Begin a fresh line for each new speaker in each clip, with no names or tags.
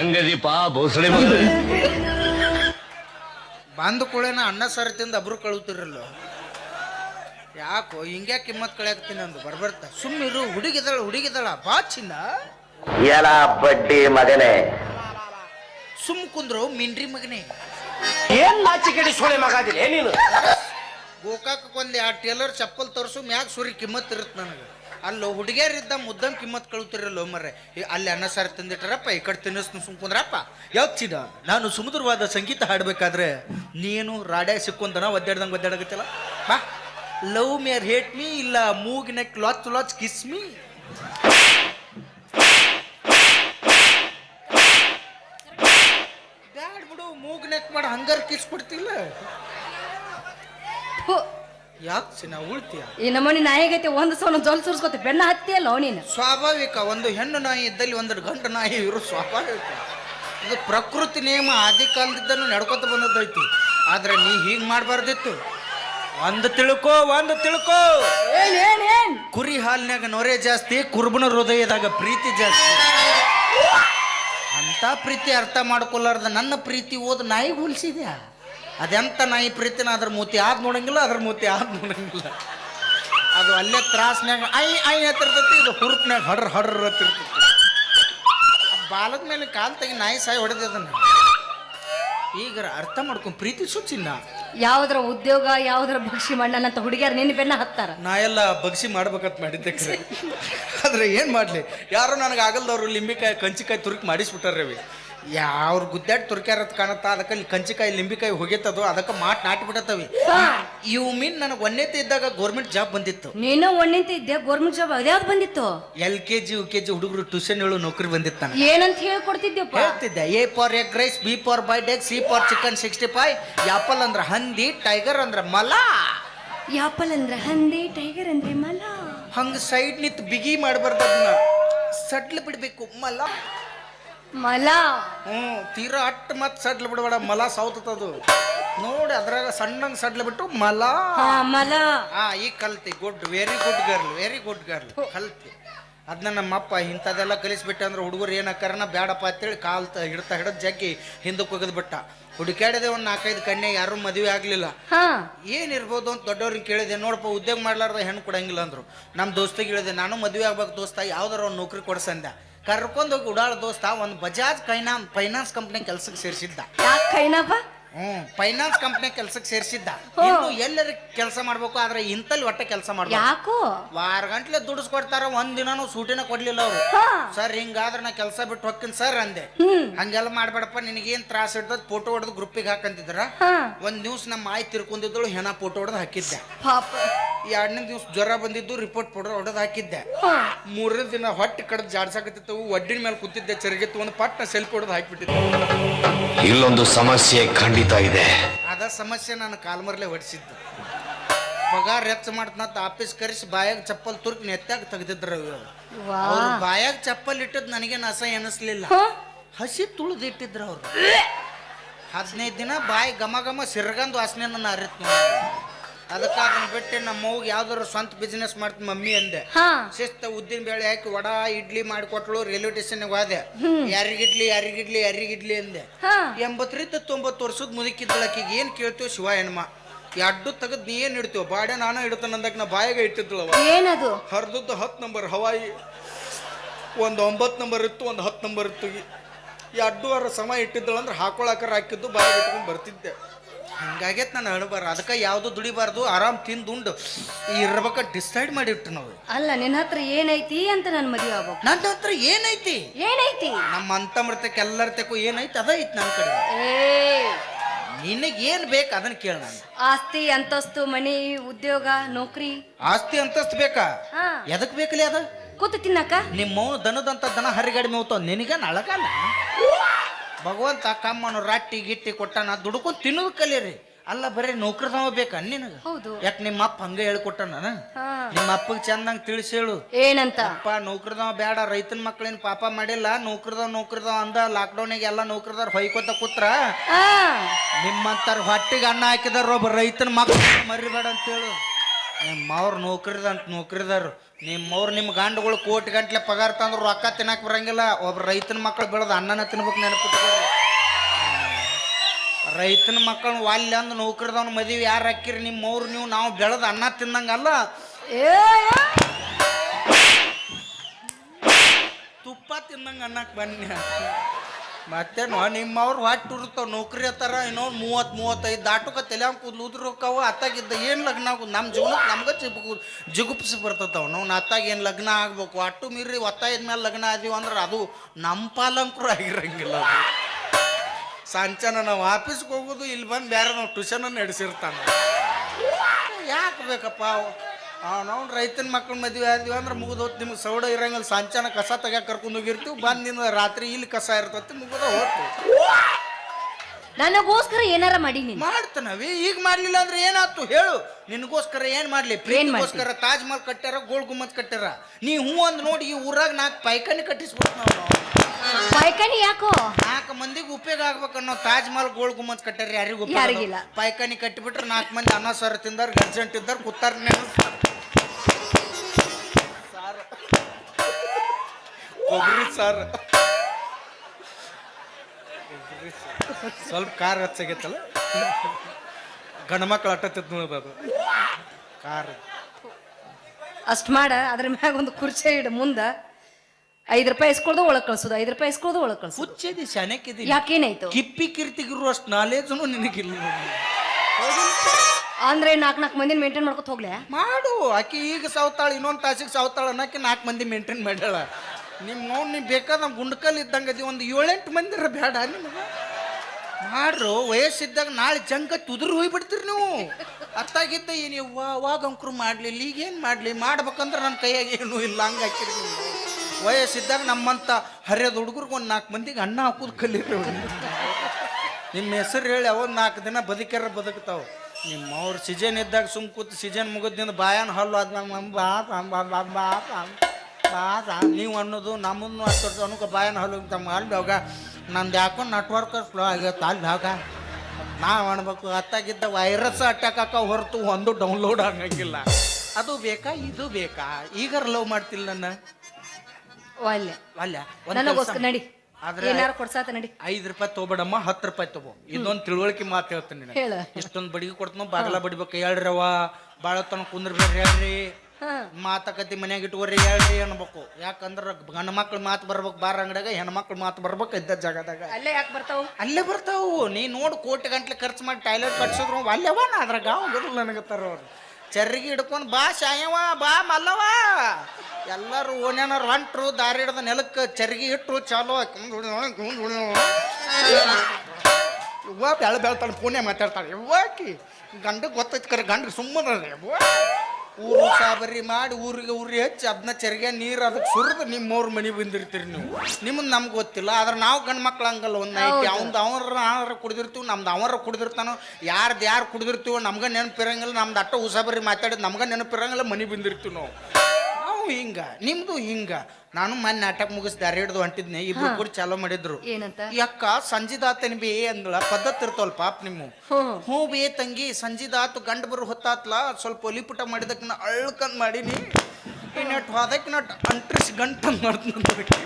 ಹೆಂಗದೀಪ ಬೋಸಳೆ ಮಗ
ಬಂದ ಕೂಡೇನ ಅನ್ನ ಸಾರು ತಿಂದು ಅಬ್ರು ಕಳುತ್ತಿರಲ್ಲ ಯಾಕೋ ಹಿಂಗೆ ಕಿಮ್ಮತ್ ಕಳೆಯಾಕ್ತೀನಿ ಅಂದು ಬರ್ಬರ್ತ. ಸುಮ್ಮಿರು ಹುಡುಗಿದಳ ಹುಡುಗಿದಳ ಬಾ ಚಿನ್ನ.
ಎಲ್ಲ ಬಡ್ಡಿ ಮಗನೇ?
ಸುಮ್ ಕುಂದ್ರು ಮಿಂಡ್ರಿ ಮಗನೇ.
ಏನ್ ನಾಚಿಕೆಡಿ ಸೊಳೆ ಮಗ ಅದಿಲ್ಲ ನೀನು?
ಗೋಕಾಕೊಂದು ಆ ಟೇಲರ್ ಚಪ್ಪಲ್ ತೋರ್ಸು ಮ್ಯಾಗ ಸುರಿ ಕಿಮ್ಮತ್ ಇರುತ್ತೆ ನನಗೆ. ಅಲ್ಲೋ ಹುಡುಗಿಯರಿದ್ದ ಮುದ್ದಂ ಕಿಮ್ಮತ್ ಕಳುತ್ತಿರಲ್ಲೋ ಮರ್ರೆ. ಅಲ್ಲಿ ಅನ್ನ ಸಾರು ತಂದಿಟ್ರಪ್ಪ ಈ ಕಡೆ ತಿನ್ನಿಸ್ತು ಸುಮ್ಕೊಂದ್ರಪ್ಪ. ಯಾವ್ಚಿದ ನಾನು ಸುಮಧುರವಾದ ಸಂಗೀತ ಹಾಡಬೇಕಾದ್ರೆ ನೀನು ರಾಡ್ಯ ಸಿಕ್ಕೊಂತನ ಒದ್ದಾಡ್ದಂಗೆ ಒದ್ದಾಡಕತ್ತಿಲ್ಲ? ಬಾ. ಲವ್ ಮೇರ್ ಹೇಟ್ ಮೀ ಇಲ್ಲ, ಮೂಗಿನ ಲಾಚ್ ಲಾಚ್ ಕಿಸ್ ಮೀ ಬ್ಯಾಡ್ ಬಿಡು ಮೂಗ್ ನೆಕ್ ಮಾಡಿ ಹಂಗಾರ್ ಕಿಸ್ ಕೊಡ್ತಿಲ್ಲ. ಯಾಕೆ ಚಿನ್ನ ಉಳ್ತೀಯ?
ಈ ನಮ್ಮನಿ ನಾಯಿಗೈತೆ ಒಂದು ಸಲ ಜೊಲ್ ಸುರಿಸ್ಕೊತ ಬೆನ್ನ ಹತ್ತಿಯಲ್ಲ ನೀನು
ಸ್ವಾಭಾವಿಕ ಒಂದು ಹೆಣ್ಣು ನಾಯಿ ಇದ್ದಲ್ಲಿ ಒಂದೆರಡು ಗಂಡು ನಾಯಿ ಇವರು ಸ್ವಾಭಾವಿಕ. ಇದು ಪ್ರಕೃತಿ ನಿಯಮ ಆದಿ ಕಾಲದಿದ್ದನ್ನು ನಡ್ಕೊತ ಬಂದದ್ದೈತಿ. ಆದ್ರೆ ನೀ ಹೀಗೆ ಮಾಡಬಾರ್ದಿತ್ತು. ಒಂದು ತಿಳ್ಕೋ ಒಂದು ತಿಳ್ಕೋ.
ಏನ್ ಏನ್ ಏನ್?
ಕುರಿ ಹಾಲಿನಾಗ ನೊರೆ ಜಾಸ್ತಿ ಕುರುಬನ ಹೃದಯದಾಗ ಪ್ರೀತಿ ಜಾಸ್ತಿ. ಅಂತ ಪ್ರೀತಿ ಅರ್ಥ ಮಾಡ್ಕೊಲಾರ್ದ ನನ್ನ ಪ್ರೀತಿ ಓದ್ ನಾಯಿ ಹೋಲಿಸಿದ್ಯಾ? ಅದೆಂತ ನಾಯಿ ಪ್ರೀತಿನ? ಅದ್ರ ಮೂತಿ ಆದ್ ನೋಡಂಗಿಲ್ಲ ಅದ್ರ ಮೂತಿ ಆದ್ ನೋಡಂಗಿಲ್ಲ. ಅದು ಅಲ್ಲೇ ತ್ರಾಸ್ನ್ಯಾಗ ಐ ಐ ಹತ್ತಿರ್ತೈತಿ ಇದು ಹುರುಪ್ನ್ಯಾಗ ಹಡ್ರ ಹಡ್ರ ಹತ್ತಿರ್ತೈತಿ. ಬಾಲದ ಮೇಲೆ ಕಾಲ್ ತೆಗಿ ನಾಯಿ ಸಾಯಿ ಹೊಡೆದ ಅದನ್ನ. ಈಗ ಅರ್ಥ ಮಾಡ್ಕೊಂಡು ಪ್ರೀತಿ ಸುಚಿನ್ನ
ಯಾವ್ದ್ರ ಉದ್ಯೋಗ ಯಾವ್ದ್ರ ಭಕ್ಷಿ ಮಣ್ಣನಂತ ಹುಡುಗಿಯರ್ ನಿನ್ನ ಬೆನ್ನ ಹತ್ತಾರ.
ನಾ ಎಲ್ಲ ಬಗ್ಸಿ ಮಾಡ್ಬೇಕಂತ ಮಾಡಿದ್ದೆ. ಆದ್ರೆ ಏನ್ ಮಾಡ್ಲಿ? ಯಾರು ನನಗೆ ಆಗಲ್ದವ್ರು ಲಿಂಬಿಕಾಯಿ ಕಂಚಿಕಾಯಿ ತುರುಕಿ ಮಾಡಿಸ್ಬಿಟ್ಟಾರ ರವಿ. ಯಾವ್ರ ಗುದ್ದಾಡ್ ತುರ್ಕ್ಯಾರತ್ ಕಾಣತ್ತ ಅದಕ್ಕೆ ಇಲ್ಲಿ ಕಂಚಿಕಾಯಿ ಲಿಂಬಿಕಾಯಿ ಹೋಗಿತ್ತದು ಅದಕ್ಕೆ ಮಾಟ್ ನಾಟಿ ಬಿಡತ್ತವಿ ಇವು ಮೀನ್ ನನಗೆ ಒನ್ನೆತೆ ಇದ್ದಾಗ ಗೌರ್ಮೆಂಟ್ ಜಾಬ್ ಬಂದಿತ್ತು.
ನೀನು ಒಣ್ಣಿಂತ ಇದ್ದೆ ಗೌರ್ಮೆಂಟ್ ಜಾಬ್ ಅದ್ಯಾವ್ದು ಬಂದಿತ್ತು?
L K G U K G ಹುಡುಗರು ಟ್ಯೂಷನ್ ಹೇಳು ನೌಕರಿ ಬಂದಿತ್ತು ನನಗೆ.
ಏನಂತ ಹೇಳ್ಕೊಡ್ತಿದ್ಯಪ್ಪ?
ಹೇಳ್ತಿದ್ದೆ A for egg rice B for by ಡೆಗ್ C for chicken sixty five apple ಅಂದ್ರೆ ಹಂದಿ ಟೈಗರ್ ಅಂದ್ರೆ ಮಲ.
ಯಾಪಲ್ ಅಂದ್ರೆ ಹಂದಿ ಟೈಗರ್ ಅಂದ್ರೆ ಮಲ.
ಹಂಗ ಸೈಡ್ ನಿಂತು ಬಿಗಿ ಮಾಡಬಾರ್ದು ಅದನ್ನ ಸಡ್ಲು ಬಿಡ್ಬೇಕು ಮಲ.
ಮಲ.
ಹ್ಮ್ ತೀರಾ ಅಟ್ ಮತ್ ಸಡ್ಲು ಬಿಡಬೇಡ ಮಲ ಸೌತದು ನೋಡಿ ಅದ್ರಾಗ ಸಣ್ಣ ಸಡ್ಲು ಬಿಟ್ಟು ಮಲ.
ಹಾ ಮಲ.
ಹಾ ಈ ಕಲ್ತಿ good very good girl very good girl ಕಲ್ತಿ. ಅದನ್ನ ನಮ್ಮಪ್ಪ ಇಂಥದೆಲ್ಲ ಕಲಿಸ್ಬಿಟ್ಟೆ ಅಂದ್ರೆ ಹುಡುಗರು ಏನಕ್ಕಾರನ ಬೇಡಪ್ಪ ಅಂತೇಳಿ ಕಾಲ್ ತ ಹಿಡ್ತಾ ಹಿಡದ್ ಜಗ್ಗಿ ಹಿಂದಕ್ಕೆ ಒಗದ್ ಬಿಟ್ಟ. ಹುಡುಕಾಡಿದೆ ಒಂದು ನಾಲ್ಕೈದು ಕಣ್ಣೆ ಯಾರು ಮದುವೆ ಆಗಲಿಲ್ಲ.
ಹಾ.
ಏನಿರ್ಬೋದು ಅಂತ ದೊಡ್ಡವ್ರಿಗೆ ಕೇಳಿದೆ ನೋಡಪ್ಪ ಉದ್ಯೋಗ ಮಾಡ್ಲಾರ್ದ ಹೆಣ್ಣು ಕೊಡಂಗಿಲ್ಲ ಅಂದ್ರು. ನಮ್ಮ ದೋಸ್ತಿಗೆ ಹೇಳಿದೆ ನಾನು ಮದುವೆ ಆಗ್ಬೇಕು ದೋಸ್ತ ಯಾವ್ದಾರ ಒಂದು ನೌಕರಿ ಕೊಡ್ಸಂದ ಕರ್ಕೊಂಡು ಹೋಗಿ ಉಡಾಳ ದೋಸ್ತ ಒಂದು ಬಜಾಜ್ ಕೈನಾ ಫೈನಾನ್ಸ್ ಕಂಪ್ನಿ ಕೆಲ್ಸಕ್ಕೆ ಸೇರಿಸಿದ್ದ.
ಯಾಕೆ ಕೈನಪ್ಪ
ಹ್ಞೂ ಫೈನಾನ್ಸ್ ಕಂಪ್ನಿ ಕೆಲ್ಸಕ್ಕೆ ಸೇರಿಸಿದ್ದ. ಇನ್ನು ಎಲ್ಲರ ಕೆಲಸ ಮಾಡ್ಬೇಕು ಆದ್ರೆ ಇಂತಲ್ಲಿ ಒಟ್ಟ ಕೆಲಸ ಮಾಡ್ಬೇಕು
ಯಾಕೋ?
ವಾರ ಗಂಟ್ಲೆ ದುಡಿಸ್ಕೊಡ್ತಾರ ಒಂದ್ ದಿನಾನು ಸೂಟಿನ ಕೊಡ್ಲಿಲ್ಲ ಅವ್ರು. ಸರ್ ಹಿಂಗಾದ್ರೆ ನಾ ಕೆಲಸ ಬಿಟ್ಟು ಹೋಗ್ತೀನಿ ಸರ್ ಅಂದೆ.
ಹ್ಮ್.
ಹಂಗೆಲ್ಲ ಮಾಡ್ಬೇಡಪ್ಪ ನಿನಗೇನ್ ತ್ರಾಸ ಇರ್ತದ ಫೋಟೋ ಹೊಡೆದು ಗ್ರೂಪಿಗೆ ಹಾಕಂತಿದ್ರ.
ಹಾ.
ಒಂದ್ ದಿವ್ಸ ನಮ್ಮ ಆಯ್ತು ತಿರ್ಕೊಂಡಿದ್ದಳು ಹೆಣ ಫೋಟೋ ಹೊಡೆದು ಹಾಕಿದ್ದೆ.
ಪಾಪ.
ಎರಡನೇ ದಿವಸ ಜ್ವರ ಬಂದಿದ್ದು ರಿಪೋರ್ಟ್ ಪೌಡರ್ ಹೊಡೆದ್ ಹಾಕಿದ್ದೆ. ಮೂರನೇ ದಿನ ಹೊಟ್ಟೆ ಕಡ್ದು ಜಾಡ್ಸಾಕತ್ತಿತ್ತು ಒಡ್ಡಿನ ಮೇಲೆ ಕೂತಿದ್ದೆ ಚರಿಗೆ ಒಂದು ಪಟ್ಟ ಸೆಲ್ಫಿ ಹೊಡೆದು ಹಾಕಿಬಿಟ್ಟಿದ್ದೆ.
ಇಲ್ಲೊಂದು ಸಮಸ್ಯೆ ಖಂಡಿತ ಇದೆ.
ಅದ ಸಮಸ್ಯೆ ನಾನು ಕಾಲ್ಮರ್ಲೆ ಹೊಡಿಸಿದ್ದು. ಪಗಾರ್ ಹೆಚ್ಚು ಮಾಡ್ತನಂತ ಆಫೀಸ್ ಕರೆಸಿ ಬಾಯಾಗ ಚಪ್ಪಲ್ ತುರ್ಕ್ ನೆತ್ತಾಗ ತೆಗ್ದಿದ್ರು
ವಾ.
ಅವ್ರು ಬಾಯಾಗ ಚಪ್ಪಲ್ ಇಟ್ಟದ್ ನನಗೇನು ನಸ ಅನಿಸ್ಲಿಲ್ಲ. ಹಸಿ ತುಳಿದು ಇಟ್ಟಿದ್ರು ಅವ್ರು. ಹದಿನೈದು ದಿನ ಬಾಯಿ ಘಮ ಘಮ ಸಿರ್ಗಂದು ವಾಸನೆ ನನ್ನ ಅರಿತ್ ಅದಕ್ಕೆ ಅದನ್ನ ಬಿಟ್ಟು ನಮ್ಮ ಅವ್ಗೆ ಯಾವ್ದಾರು ಸ್ವಂತ ಬಿಸ್ನೆಸ್ ಮಾಡ್ತೀನಿ ಮಮ್ಮಿ ಅಂದೆ.
ಹಾ.
ಶಿಸ್ತ ಉದ್ದಿನ ಬೇಳೆ ಹಾಕಿ ವಡಾ ಇಡ್ಲಿ ಮಾಡಿಕೊಟ್ಳು ರೈಲ್ವೆ ಸ್ಟೇಷನ್ ಹೋದೆ. ಯಾರಿಗಿಡ್ಲಿ ಯಾರಿಗಿಡ್ಲಿ ಯಾರಿಗಿಡ್ಲಿ ಅಂದೆ.
ಹಾ.
ಎಂಬತ್ತರಿಂದ ತೊಂಬತ್ತು ವರ್ಷದ ಮುದುಕಿದ್ದಳ ಆಕಿಗೆ. ಏನು ಕೇಳ್ತೀವಿ ಶಿವ ಹೆಣ್ಮ. ಎಡ್ಡು ತೆಗೆದ್ ನೀ ಏನು ಇಡ್ತೀವ ಬಾಡೆ ನಾನು ಇಡ್ತಾನ ಅಂದಕ್ಕೆ ನಾ ಬಾಯಿಗೆ ಇಟ್ಟಿದ್ಳು ಅವ.
ಏನದು?
ಹರಿದದ್ದು ಹತ್ತು ನಂಬರ್ ಹವಾಯಿ. ಒಂದು ಒಂಬತ್ತು ನಂಬರ್ ಇತ್ತು ಒಂದು ಹತ್ತು ನಂಬರ್ ಇತ್ತು. ಎಡ್ಡು ವಾರ ಸಮ ಇಟ್ಟಿದ್ದಳು ಅಂದ್ರೆ ಹಾಕೊಳಕರ ಹಾಕಿದ್ದು ಬಾಯಿಗೆ ಇಟ್ಕೊಂಡು ಬರ್ತಿದ್ದೆ. ಹಂಗಾಗೈತೆ ನಾನು ಹೇಳಬಾರ ಅದಕ್ಕೆ ಯಾವುದು ದುಡಿಬಾರ್ದು ಆರಾಮ್ ತಿಂದುಂಡು ಇರ್ಬೇಕ ಡಿಸೈಡ್ ಮಾಡಿಟ್ಟು ನಾವು.
ಅಲ್ಲ ನಿನ್ನ ಹತ್ರ ಏನೈತಿ ಅಂತ ನನ್ನ ಮದುವೆ ಆಗ್ಬೇಕು.
ನನ್ನ ಹತ್ರ ಏನೈತಿ?
ಏನೈತಿ?
ನಮ್ಮ ಅಂತ ಮೃತಕ್ಕೆ ಎಲ್ಲರ ತೆಕ್ಕೂ ಏನೈತಿ ಅದೈತಿ ನನ್ನ ಕಡೆ.
ಏ.
ನಿನಗೆ ಏನು ಬೇಕು ಅದನ್ನ ಕೇಳ ನಾನು.
ಆಸ್ತಿ ಅಂತಸ್ತು ಮನಿ ಉದ್ಯೋಗ ನೌಕರಿ.
ಆಸ್ತಿ ಅಂತಸ್ತು ಬೇಕಾ? ಎದಕ್ ಬೇಕಲಿ ಅದ?
ಕೂತು ತಿನ್ನಕ
ನಿಮ್ಮ ದನದಂತ ದನ ಹರಿಗಡಿಮೆ ಮೇವ್ತಾವ. ನಿನಗೆ ಅಳಗಲ್ಲ ಭಗವಂತ ಕಮ್ಮನು ರಟ್ಟಿ ಗಿಟ್ಟಿ ಕೊಟ್ಟಾನ ದುಡ್ಕೊಂಡು ತಿನ್ನೋದು ಕಲೀರಿ. ಅಲ್ಲ ಬರೀ ನೌಕರದವ ಬೇಕ ನಿನಗ?
ಹೌದು.
ಯಾಕೆ ನಿಮ್ಮ ಅಪ್ಪ ಹಂಗ ಹೇಳ್ಕೊಟ್ಟಾನ? ನಿಮ್ಮ ಅಪ್ಪಗೆ ಚಂದಂಗೆ ತಿಳಿಸಿ ಹೇಳು
ಏನಂತ?
ಅಪ್ಪ ನೌಕರದವ ಬೇಡ ರೈತನ ಮಕ್ಳೇನ್ ಪಾಪ ಮಾಡಿಲ್ಲ. ನೌಕರದವ ನೌಕರದವ ಅಂದ ಲಾಕ್ಡೌನಿಗೆ ಎಲ್ಲ ನೌಕರದವ್ರು ಹೊಯ್ಕೊತ ಕೂತ್ರ. ನಿಮ್ಮಂತಾರ ಹೊಟ್ಟಿಗೆ ಅನ್ನ ಹಾಕಿದಾರ ಒಬ್ಬ ರೈತನ ಮಕ್ಳು ಮರಿಬೇಡ ಅಂತೇಳು. ನಿಮ್ಮವ್ರು ನೌಕರಿದಂತ ನೌಕರಿದಾರು ನಿಮ್ಮವ್ರು ನಿಮ್ಮ ಗಂಡುಗಳು ಕೋಟಿ ಗಂಟ್ಲೆ ಪಗಾರ ತಂದ್ರು ರೊಕ್ಕ ತಿನ್ನಕ್ಕೆ ಬರಂಗಿಲ್ಲ. ಒಬ್ಬ ರೈತನ ಮಕ್ಕಳು ಬೆಳೆದು ಅನ್ನನ ತಿನ್ಬೇಕು ನೆನಪಿಟ್ಟಾರೆ ರೈತನ ಮಕ್ಕಳನ್ನ ವಾಲ್ಯ ಅಂದ್ ನೌಕರಿದವ್ನ ಮದುವೆ ಯಾರು ಹಾಕಿರಿ? ನಿಮ್ಮವ್ರು ನೀವು ನಾವು ಬೆಳೆದು ಅನ್ನ
ಏ.
ತುಪ್ಪ ತಿಂದಂಗೆ ಅನ್ನಕ್ಕೆ ಬನ್ನಿ. ಮತ್ತೇನು, ನಿಮ್ಮವ್ರು ಹೊಟ್ಟು ಉರ್ತಾವ, ನೌಕರಿ ಹತ್ತಾರ, ಇನ್ನೊಂದು ಮೂವತ್ತು, ಮೂವತ್ತೈದು ದಾಟುಕ ತಲೆ ಕೂದಲು ಉದ್ರಕ್ಕಾವ ಅತ್ತಾಗಿದ್ದ ಏನು ಲಗ್ನ ಆಗು ನಮ್ಮ ಜೀವನಕ್ಕೆ ನಮ್ಗೆ ಜಿಬು ಜಿಗುಪ್ಸಿ ಬರ್ತದವ ನಾವು ಅತ್ತಾಗ ಏನು ಲಗ್ನ ಆಗ್ಬೇಕು? ಅಟ್ಟು ಮೀರಿ ಒತ್ತಾಯದ ಮೇಲೆ ಲಗ್ನ ಆದೀವಿ ಅಂದ್ರೆ ಅದು ನಮ್ಮ ಪಾಲಂಕರು ಆಗಿರಂಗಿಲ್ಲ ಅದು. ಸಂಚನ ನಾವು ಆಫೀಸ್ಗೆ ಹೋಗೋದು ಇಲ್ಲಿ ಬಂದು ಬೇರೆ ನಾವು ಟ್ಯೂಷನ್ ನಡೆಸಿರ್ತಾನೆ ಯಾಕೆ ಬೇಕಪ್ಪ? ನಾವು ರೈತನ ಮಕ್ಕಳ ಮದುವೆ ಆದ್ವಿ ಅಂದ್ರೆ ಮುಗಿದೋತ್ ನಿಮ್ಗೆ ಸೌಡ ಇರಂಗಿಲ್ಲ. ಸಂಚಾನ ಕಸ ತೆಗ್ಯಾಕ ಕರ್ಕೊಂಡು ಹೋಗಿರ್ತೀವಿ. ಬಂದಿಂದ ರಾತ್ರಿ ಇಲ್ಲಿ ಕಸ ಇರ್ತತಿ, ಮುಗಿದ ಹೋತು.
ನನಗೋಸ್ಕರ ಏನಾರ ಮಾಡಿ ನೀನು.
ಮಾಡ್ತಾನವಿ ಈಗ ಮಾಡ್ಲಿಲ್ಲ ಅಂದ್ರೆ ಏನಾಯ್ತು? ಹೇಳು. ನಿನಗೋಸ್ಕರ ಏನ್ ಮಾಡ್ಲಿ? ಪ್ರೀತಿಗೋಸ್ಕರ ತಾಜ್ ಮಹಲ್ ಕಟ್ಟ್ಯಾರ ಗೋಲ್ ಗುಮ್ಮತ್ ಕಟ್ಟ್ಯಾರ? ನೀ ಹೂ ಅಂದ್ ನೋಡಿ ಈ ಊರಾಗ ನಾಲ್ಕು ಪೈಖಾನಿ ಕಟ್ಟಿಸ್ಬಿಟ್ಟು ನಾವು
ಪೈಖಾನಿ ಯಾಕೋ?
ನಾಲ್ಕು ಮಂದಿಗೆ ಉಪಯೋಗ ಆಗ್ಬೇಕನ್ನೋ ತಾಜ್ ಮಹಲ್ ಗೋಲ್ ಗುಮ್ಮತ್ ಕಟ್ಟ್ಯಾರ ಯಾರಿಗೂ
ಯಾರಿಗಿಲ್ಲ.
ಪೈಖಾನಿ ಕಟ್ಟಿಬಿಟ್ರೆ ನಾಲ್ಕು ಮಂದಿ ಅನ್ನ ಸರ್ ತಿಂದಾರ ಗರ್ಜೆಂಟ್ ಇದ್ದಾರ ಕುತ್ತಾರ ಸಾರ್. ಸಾರ್ ಕೊಬ್ಬರಿ ಸಾರು ಕೊಬ್ಬರಿ ಸಾರು. ಸ್ವಲ್ಪ ಕಾರ್ ಹಚ್ಚಾಗೈತಲ್ಲ ಗಂಡ ಮಕ್ಳು ಅಟ್ಟತ್ತಿದ್ ನೋಡ್ಬೋದು ಕಾರ್.
ಅಷ್ಟು ಮಾಡ ಅದ್ರ ಮ್ಯಾಗ ಒಂದು ಕುರ್ಚಿ ಇಡು ಮುಂದ. ಐದು ರೂಪಾಯಿ ಇಸ್ಕೊಳ್ದು ಒಳಗ್ ಕಳ್ಸೋದು ಐದು ರೂಪಾಯಿ ಇಸ್ಕೊಳ್ದು ಒಳಗ್ ಕಳ್ಸೋದು.
ಹುಚ್ಚದಿ ಶಾನ್ಯಕ್ಕಿದಿ
ಯಾಕೇನಾಯ್ತು
ಕಿಪ್ಪಿ ಕಿರ್ತಿಗಿರು ಅಷ್ಟು ನಾಲೇಜನು ನಿನಗಿಲ್ಲ
ಅಂದ್ರೆ ನಾಲ್ಕು ನಾಲ್ಕು ಮಂದಿನ ಮೇಂಟೈನ್ ಮಾಡ್ಕೊತ ಹೋಗ್ಲೆ?
ಮಾಡು ಆಕಿ ಈಗ ಸಾವ್ತಾಳ ಇನ್ನೊಂದು ತಾಸಿಗೆ ಸಾವ್ತಾಳ ಅನ್ನಕ್ಕೆ ನಾಲ್ಕು ಮಂದಿ ಮೇಂಟೈನ್ ಮಾಡ್ಯಾಳ. ನಿಮ್ಮ ಅವ್ನು ನೀವು ಬೇಕಾದ ಗುಂಡ್ಕಲ್ ಇದ್ದಂಗೆ ಒಂದು ಏಳೆಂಟು ಮಂದಿರ ಬೇಡ ನಿಮಗೆ ಮಾಡ್ರು, ವಯಸ್ಸಿದ್ದಾಗ ನಾಳೆ ಜಂಕ ತುದುರು ಹೋಗ್ಬಿಡ್ತೀರಿ ನೀವು. ಅತ್ತಾಗಿದ್ದ ಏನು ಯಾವಾಗ ಅಂಕರು ಮಾಡಲಿಲ್ಲ ಈಗೇನು ಮಾಡಲಿ? ಮಾಡ್ಬೇಕಂದ್ರೆ ನನ್ನ ಕೈಯಾಗ ಏನು ಇಲ್ಲ, ಹಂಗೆ ಹಾಕಿರಿ ವಯಸ್ಸಿದ್ದಾಗ ನಮ್ಮಂಥ ಹರಿಯದ ಹುಡುಗರಿಗೆ ಒಂದು ನಾಲ್ಕು ಮಂದಿಗೆ ಅನ್ನ ಹಾಕೋದು ಕಲೀರಿ ನಿಮ್ಮ ಹೆಸರು ಹೇಳಿ ಅವ ನಾಲ್ಕು ದಿನ ಬದುಕ್ಯಾರ ಬದುಕ್ತಾವೆ. ನಿಮ್ಮ ಅವ್ರ ಸೀಸನ್ ಇದ್ದಾಗ ಸುಮ್ ಕೂತು ಸೀಜನ್ ಮುಗಿದ್ನಿಂದ ಬಾಯಾನ ಹಲ್ಲು ಅದ್ ನಮ್ಮ ಬಾ ನೀವು ಅನ್ನೋದು ನಮ್ಮನ್ನು ಅಷ್ಟು ಅನ್ಕೋ, ಬಾಯನ್ ಹಲ್ಲು ತಮ್ಮ ಅವಾಗ ನಂದು ಯಾಕೋ ನೆಟ್ವರ್ಕ್ ಸ್ಲೋ ಆಗೈತೆ ಅಲ್ಲಿ ಹೋಗ. ನಾವು ಅನ್ಬೇಕು ಅತ್ತಾಗಿದ್ದ ವೈರಸ್ ಅಟ್ಯಾಕ್ ಹಾಕ ಹೊರತು ಒಂದು ಡೌನ್ಲೋಡ್ ಆಗಂಗಿಲ್ಲ. ಅದು ಬೇಕಾ ಇದು ಬೇಕಾ? ಈಗ ಲವ್ ಮಾಡ್ತಿಲ್ಲ ನನ್ನ?
ಒಲ್ಲೆ
ಅಲ್ಲ
ನನಗೋಸ್ಕರ ನಡಿ.
ಆದ್ರೆ
ಏನಾರ ಕೊಡ್ಸಾತ ನಡಿ.
ಐದು ರೂಪಾಯಿ ತಗೋಬೇಡಮ್ಮ ಹತ್ತು ರೂಪಾಯಿ ತಗೋ ಇದೊಂದು ತಿಳುವಳಿಕೆ ಮಾತು ಹೇಳ್ತೀನಿ
ಹೇಳ.
ಇಷ್ಟೊಂದು ಬಡಿಗೆ ಕೊಡ್ತನೋ ಬಾಗಲ ಬಡಿಬೇಕು ಹೇಳ್ರವ ಭಾಳ ತನ ಕುಂದ್ರಬೇಡ್ರಿ ಹೇಳ್ರಿ. ಮಾತಕತಿ ಮನ್ಯಾಗ ಇಟ್ಕೋರಿ ಹೇಳಿ ಅನ್ಬೇಕು. ಯಾಕಂದ್ರೆ ಗಂಡ ಮಕ್ಳು ಮಾತು ಬರ್ಬೇಕು ಬಾರ ಅಂಗಡಿಯಾಗ ಹೆಣ್ಮಕ್ಳು ಮಾತು ಬರ್ಬೇಕು ಇದ್ದ ಜಾಗದಾಗ.
ಅಲ್ಲೇ ಯಾಕೆ ಬರ್ತಾವು?
ಅಲ್ಲೇ ಬರ್ತಾವು. ನೀ ನೋಡು ಕೋಟಿ ಗಂಟ್ಲೆ ಖರ್ಚು ಮಾಡಿ ಟೈಲರ್ ಕಟ್ಸಿದ್ರು ಅಲ್ಲೇವ ನಾ ಅದ್ರ ಗಾವ್ ಗದಲ್ ನನಗತ್ತಾರ ಅವ್ರು. ಚರ್ರಿಗೆ ಹಿಡ್ಕೊಂಡು ಬಾ ಶಾಯವ ಬಾ ಮಲ್ಲವ. ಎಲ್ಲರೂ ಓನೇನಾರು ಹೊಂಟ್ರು ದಾರಿ ಹಿಡ್ದ ನೆಲಕ್ಕೆ ಚರ್ಗಿ ಇಟ್ಟರು ಚಾಲೋ ಇವ್ವ ಬೆಳ ಬೆಳ್ತಾಳೆ ಪೂನೆ ಮಾತಾಡ್ತಾಳೆ. ಇವ್ವಾಕಿ ಗಂಡ ಗೊತ್ತೈತಿ ಕರೆ ಗಂಡ ಸುಮ್ಮನೆ ಊರು ಸಾಬರಿ ಮಾಡಿ ಊರಿಗೆ ಊರಿ ಹಚ್ಚಿ ಅದನ್ನ ಚರಿಗೆ ನೀರು ಅದಕ್ಕೆ ಸುರಿದು ನಿಮ್ಮವ್ರ ಮನೆ ಬಂದಿರ್ತೀರಿ ನೀವು. ನಿಮ್ಮದು ನಮ್ಗೆ ಗೊತ್ತಿಲ್ಲ ಆದ್ರೆ ನಾವು ಗಂಡು ಮಕ್ಳು ಹಂಗಲ್ಲ ಒಂದು ನೈಟ್ ಅವ್ನ್ದು ಅವ್ರ ಆಹಾರ ಕುಡಿದಿರ್ತೀವಿ ನಮ್ದು ಅವರ ಕುಡಿದಿರ್ತಾನೋ ಯಾರ್ದು ಯಾರು ಕುಡಿದಿರ್ತೀವೋ ನಮ್ಗೆ ನೆನಪಿರಂಗಿಲ್ಲ ನಮ್ದು ಅಟ್ಟ ಉಸಾಬರಿ ಮಾತಾಡಿದ್ ನಮ್ಗೆ ನೆನಪಿರಂಗಿಲ್ಲ ಮನೆ ಬಂದಿರ್ತೀವಿ ನಾವು. ಹಿಂಗ ನಿಮ್ದು ಹಿಂಗ. ನಾನು ಮೊನ್ನೆ ನಾಟಕ ಮುಗಿಸಿ ದಾರಿ ಹಿಡ್ದು ಹೊಂಟಿದ್ನಿ ಇಬ್ರು ಕೂಡ ಚಾಲೋ ಮಾಡಿದ್ರು.
ಏನಂತ?
ಯಕ್ಕ ಸಂಜಿದಾತನ ಬಿ ಅಂದಳ ಪದ್ಧತಿ ಇರ್ತವಲ್ ಪಾಪ ನಿಮ್ಮ.
ಹ್ಞೂ.
ಹ್ಞೂ ಬೇ ತಂಗಿ ಸಂಜಿದಾತು ಗಂಡ ಬರು ಹೊತ್ತಾತ್ಲ ಸ್ವಲ್ಪ ಒಲಿಪುಟ ಮಾಡಿದಕ್ಕೆ ನಾ ಅಳ್ಕಂದ್ ಮಾಡೀನಿ. ಇನ್ನಟ್ ಹೋದಕ್ಕೆ ನಟ್ ಅಂಟ್ರಿಸ್ ಗಂಟಂದು ಮಾಡ್ತೀನಿ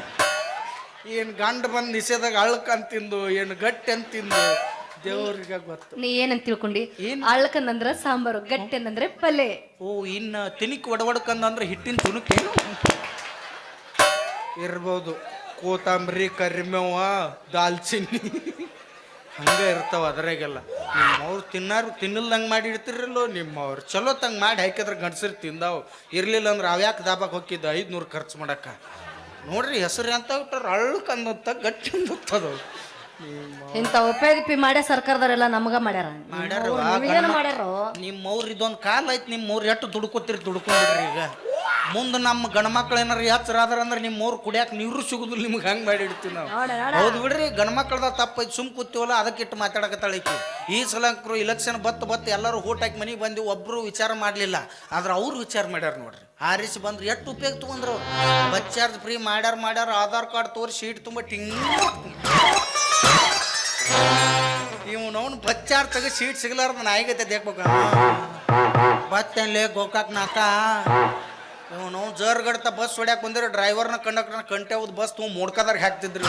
ಏನು ಗಂಡ ಬಂದು ನಿಷೇಧಾಗ ಅಳ್ಕಂತಿಂದು ಏನು ಗಟ್ಟಿ ಅಂತ ತಿಂದು ದೇವ್ರಿಗೆ ಗೊತ್ತು.
ನೀ ಏನಂತ ತಿಳ್ಕೊಂಡಿ?
ಅಳ್ಕಂದ್ರ
ಅಳ್ಕಂದಂದ್ರ ಸಾಂಬಾರು ಗಟ್ಟಿ ಅಂದ್ರೆ ಪಲ್ಲೆ
ಓ ಇನ್ನ ತಿನಿಕ್ ಒಡವಡ್ಕಂದ್ರೆ ಹಿಟ್ಟಿನ ತುಣುಕೇನು ಇರ್ಬೋದು. ಕೋತಂಬರಿ ಕರಿಮೇವ ದಾಲ್ಚಿನ್ನಿ. ಹಂಗೆ ಇರ್ತಾವ ಅದ್ರಾಗೆಲ್ಲ. ನಿಮ್ಮವ್ರು ತಿನ್ನಾರು ತಿನ್ನಲ್ದಂಗೆ ಮಾಡಿ ಇಡ್ತಿರಲ್ಲೋ ನಿಮ್ಮವ್ರು ಚಲೋ ತಂಗೆ ಮಾಡಿ ಹಾಕಿದ್ರೆ ಗಂಡಸರು ತಿಂದಾವು. ಇರ್ಲಿಲ್ಲ ಅಂದ್ರೆ ಅವ್ಯಾಕೆ ದಾಬಾಕ್ ಹೋಗಿದ್ದು ಐದ್ನೂರು ಖರ್ಚು ಮಾಡಕ್ಕ. ನೋಡ್ರಿ ಹೆಸರು ಅಂತ ಬಿಟ್ಟಾರ ಅಳ್ಕಂದತ್ತ ಗಟ್ಟಿ ಅಂದತ್ತದು
ಇಂಥ ಉಪಯೋಗಿಪಿ ಮಾಡ್ಯ ಸರ್ಕಾರದವರೆಲ್ಲ ನಮಗ ಮಾಡ್ಯಾರ.
ಮಾಡ್ಯಾರ
ಅವ್ರ
ಇದೊಂದ್ ಕಾಲ ಐತಿ ನಿಮ್ಮವ್ರು ಎಷ್ಟು ದುಡ್ಕೋತಿರಿ ದುಡ್ಕೊಂಡ್ರಿ ಈಗ. ಮುಂದೆ ನಮ್ಮ ಗಣಮಕ್ಳು ಏನಾರ ಎಚ್ಚರಾದ್ರ ಅಂದ್ರೆ ನಿಮ್ಮವ್ರು ಕುಡಿಯಾಕ ನೀರು ಸಿಗುದಿಲ್ಲ ನಿಮ್ಗೆ ಹಂಗೆ ಮಾಡಿ ಇಡ್ತೀವಿ ನಾವು.
ನೋಡ ನೋಡ.
ಹೌದು ಬಿಡ್ರಿ ಗಣಮಕ್ಳದ ತಪ್ಪೈತಿ ಸುಮ್ ಕೂತೀವಲ್ಲ ಅದಕ್ಕೆ ಇಟ್ಟು ಮಾತಾಡಕತ್ತಾಳೆ ಈ ಸಲ ಇಲೆಕ್ಷನ್ ಬತ್ತು ಬತ್ತು ಎಲ್ಲರೂ ಓಟ್ ಹಾಕಿ ಮನೆಗೆ ಬಂದು ಒಬ್ರು ವಿಚಾರ ಮಾಡಲಿಲ್ಲ. ಆದ್ರೆ ಅವ್ರು ವಿಚಾರ ಮಾಡ್ಯಾರ ನೋಡ್ರಿ. ಆರಿಸಿ ಬಂದ್ರೆ ಎಷ್ಟು ಉಪಯೋಗ ತಗೊಂಡ್ರು. ಅವ್ರು ಬಸ್ ಚಾರ್ಜ್ ಫ್ರೀ ಮಾಡ್ಯಾರ ಮಾಡ್ಯಾರ ಆಧಾರ್ ಕಾರ್ಡ್ ತೋರಿಸಿ ಶೀಟ್ ತುಂಬ ಟಿಂಗ್. ಇವನವನು ಬಸ್ ಚಾರ್ಜ್ ತೆಗೆ ಸೀಟ್ ಸಿಗಲಾರ್ದ ನಾಯಿಗತೆ ದೇಕ್ಬೇಕು. ಬತ್ತೇನ್ಲೇ ಗೋಕಾಕ್ ನಾಕ? ಇವನು ಜರ್ಗಡ್ತ ಬಸ್ ಹೊಡ್ಯಾಕ ಬಂದಿರೋ ಡ್ರೈವರ್ನ ಕಂಡಕ್ಟರ್ನ ಕಂಟೆ ಹೋದ್ ಬಸ್ ತುಂಬ ಮುಡ್ಕದಾರ ಹಾಕ್ತಿದ್ರಿ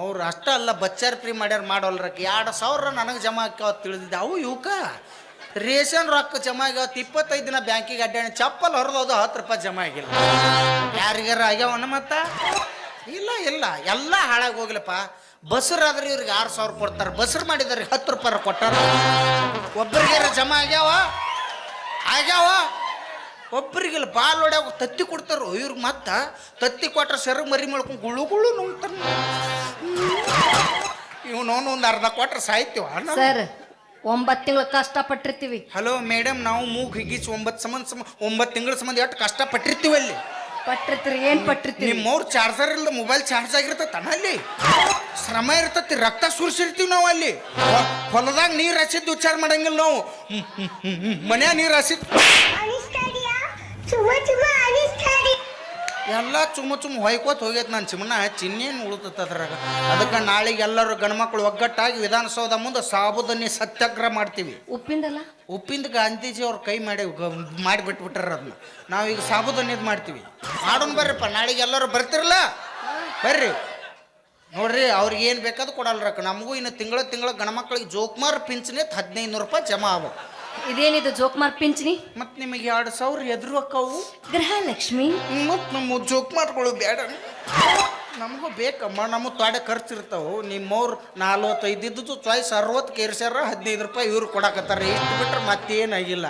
ಅವ್ರು ಅಷ್ಟ ಅಲ್ಲ ಬಚ್ಚಾರ್ ಫ್ರೀ ಮಾಡ್ಯಾರ ಮಾಡೋಲ್ರಕ್ಕೆ ಎರಡು ಸಾವಿರ ನನಗೆ ಜಮಾ ಆಕ್ಯಾವ ತಿಳಿದಿದ್ದೆ. ಅವು ಇವಕ್ಕ ರೇಷನ್ ರೊಕ್ಕ ಜಮಾ ಆಗ್ಯಾವತ್ತು ಇಪ್ಪತ್ತೈದು ದಿನ ಬ್ಯಾಂಕಿಗೆ ಅಡ್ಡಾಣಿ. ಚಪ್ಪಲ್ ಹೊರದೋದು ಹತ್ತು ರೂಪಾಯಿ ಜಮಾ ಆಗಿಲ್ಲ. ಯಾರಿಗಾರ ಆಗ್ಯಾವನ ಮತ್ತ? ಇಲ್ಲ ಇಲ್ಲ. ಎಲ್ಲ ಹಾಳಾಗಿ ಹೋಗ್ಲಪ್ಪ. ಬಸ್ರಾದ್ರೆ ಇವ್ರಿಗೆ ಆರು ಸಾವಿರ ಕೊಡ್ತಾರೆ. ಬಸ್ರು ಮಾಡಿದಾರೆ ಹತ್ತು ರೂಪಾಯಿ ಕೊಟ್ಟಾರ. ಒಬ್ಬರಿಗಾರ ಜಮಾ ಆಗ್ಯಾವ? ಆಗ್ಯಾವ? ಒಬ್ಬರಿಗಿಲ್ಲ ಬಾಲ್ ಹೊಡ್ಯಾವ ತತ್ತಿ ಕೊಡ್ತಾರೋ? ಇವ್ರಿಗೆ ಮತ್ತೆ ತತ್ತಿ ಕೊಟ್ರೆ ಸೆರಗ್ ಮರಿ ಮಾಡ್ಕೊಂಡು ಗುಳು ಗುಳು ನುಂಗ್ತಾನ ಇವನೊಂದು ಒಂದು ಅರ್ಧ ಕೊಟ್ರೆ ಸಾಯ್ತೀವ?
ಸರ್ ಒಂಬತ್ತು ತಿಂಗಳು ಕಷ್ಟಪಟ್ಟಿರ್ತೀವಿ.
ಹಲೋ ಮೇಡಮ್ ನಾವು ಮೂಗ್ ಹಿಗ್ಗಿಸಿ ಒಂಬತ್ತು ಸಂಬಂಧ ಸಮ ಒಂಬತ್ತು ತಿಂಗಳ ಸಂಬಂಧ ಎಷ್ಟು ಕಷ್ಟಪಟ್ಟಿರ್ತೀವಿ ಅಲ್ಲಿ?
ಪಟ್ಟಿರ್ತೀರಿ ಏನ್ ಪಟ್ಟಿರ್ತೀರಿ?
ನಿಮ್ಮವ್ರ ಚಾರ್ಜರ್ ಇಲ್ಲದ ಮೊಬೈಲ್ ಚಾರ್ಜ್ ಆಗಿರ್ತೈತೆ ಅಲ್ಲಿ. ಶ್ರಮ ಇರ್ತೈತಿ ರಕ್ತ ಸುರಿಸಿರ್ತೀವಿ ನಾವು ಅಲ್ಲಿ. ಹೊಲದಾಗ ನೀರ್ ಹಸಿದ್ದು ಉಚ್ಚಾರ ಮಾಡಂಗಿಲ್ಲ ನಾವು. ಮನ್ಯಾಗ ನೀರ್ ಹಸಿದ್
ಚುಮ್ಮ ಚುಮ್ಮ
ಎಲ್ಲ ಚುಮ್ಮ ಚುಮ್ಮ ಹೊಯ್ಕೋತ ಹೋಗೈತೆ ನಾನು ಚಿಮ್ಮನ ಚಿನ್ನೇನು ಉಳಿತೈತೆ ಅದ್ರಾಗ. ಅದಕ್ಕೆ ನಾಳೆಗೆ ಎಲ್ಲರೂ ಗಂಡ್ಮಕ್ಳು ಒಗ್ಗಟ್ಟಾಗಿ ವಿಧಾನಸೌಧ ಮುಂದೆ ಸಾಬುದನ್ನಿ ಸತ್ಯಾಗ್ರಹ ಮಾಡ್ತೀವಿ.
ಉಪ್ಪಿಂದಲ್ಲ?
ಉಪ್ಪಿಂದ ಗಾಂಧೀಜಿ ಅವ್ರ ಕೈ ಮಾಡಿ ಮಾಡಿಬಿಟ್ಬಿಟ್ರ ಅದನ್ನ ನಾವೀಗ ಸಾಬುದನ್ನಿದ್ ಮಾಡ್ತೀವಿ. ಮಾಡೋಣ ಬರ್ರಿಪ್ಪ ನಾಳೆಗೆ ಎಲ್ಲರೂ ಬರ್ತಿರಲ್ಲ ಬರ್ರಿ. ನೋಡ್ರಿ ಅವ್ರಿಗೆ ಏನು ಬೇಕಾದ್ರೂ ಕೊಡಲ್ರಕ್ಕ. ನಮಗೂ ಇನ್ನು ತಿಂಗಳ ತಿಂಗಳ ಗಣಮಕ್ಳಿಗೆ ಜೋಕ್ಮಾರ್ ಪಿಂಚಣಿ ಹದಿನೈದು ನೂರು ರೂಪಾಯಿ ಜಮಾ ಆಗ
ಇದೇನಿದು ಜೋಕ್ಮಾರ್ ಪಿಂಚಣಿ?
ಮತ್ತು ನಿಮಗೆ ಎರಡು ಸಾವಿರ ಎದುರು ಅಕ್ಕವು
ಗೃಹಲಕ್ಷ್ಮಿ.
ಮತ್ ನಮ್ಮ ಜೋಕ್ಮಾರ್ಗಳು ಬೇಡ. ನಮಗೂ ಬೇಕಮ್ಮ ನಮ್ಮ ತೊಡೆ ಖರ್ಚು ಇರ್ತಾವು ನಿಮ್ಮವ್ರು ನಲ್ವತ್ತೈದು ಇದ್ದದ್ದು ಚಾಯ್ಸ್ ಅರವತ್ತು ಕೇರ್ಸ್ಯಾರ ಹದಿನೈದು ರೂಪಾಯಿ ಇವ್ರು ಕೊಡಕತ್ತಾರ. ಇಟ್ಟು ಬಿಟ್ರೆ ಮತ್ತೇನಾಗಿಲ್ಲ.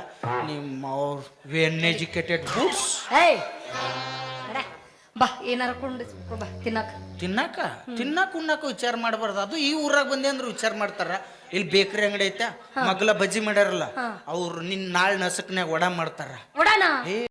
ನಿಮ್ಮವ್ರು ವೆನ್ ಎಜುಕೇಟೆಡ್ ಬುಕ್ಸ್
ಏಯ್. ಬಾ ಏನಾರ ಕೊಂಡು ಬಾ ತಿನ್ನಕ.
ತಿನ್ನಾಕ? ತಿನ್ನಾಕ ಉಣ್ಣಾಕ ವಿಚಾರ ಮಾಡಬಾರ್ದು. ಅದು ಈ ಊರಾಗ ಬಂದೆ ಅಂದ್ರೆ ವಿಚಾರ ಮಾಡ್ತಾರ. ಇಲ್ಲಿ ಬೇಕರಿ ಅಂಗಡಿ ಐತೆ. ಮಗ್ಲ ಬಜ್ಜಿ ಮಾಡ್ಯಾರಲ್ಲ ಅವ್ರು ನಿನ್ ನಾಳೆ ನಸಕ್ನ್ಯಾಗ ವಡ ಮಾಡ್ತಾರ.
ನೋಡೋಣ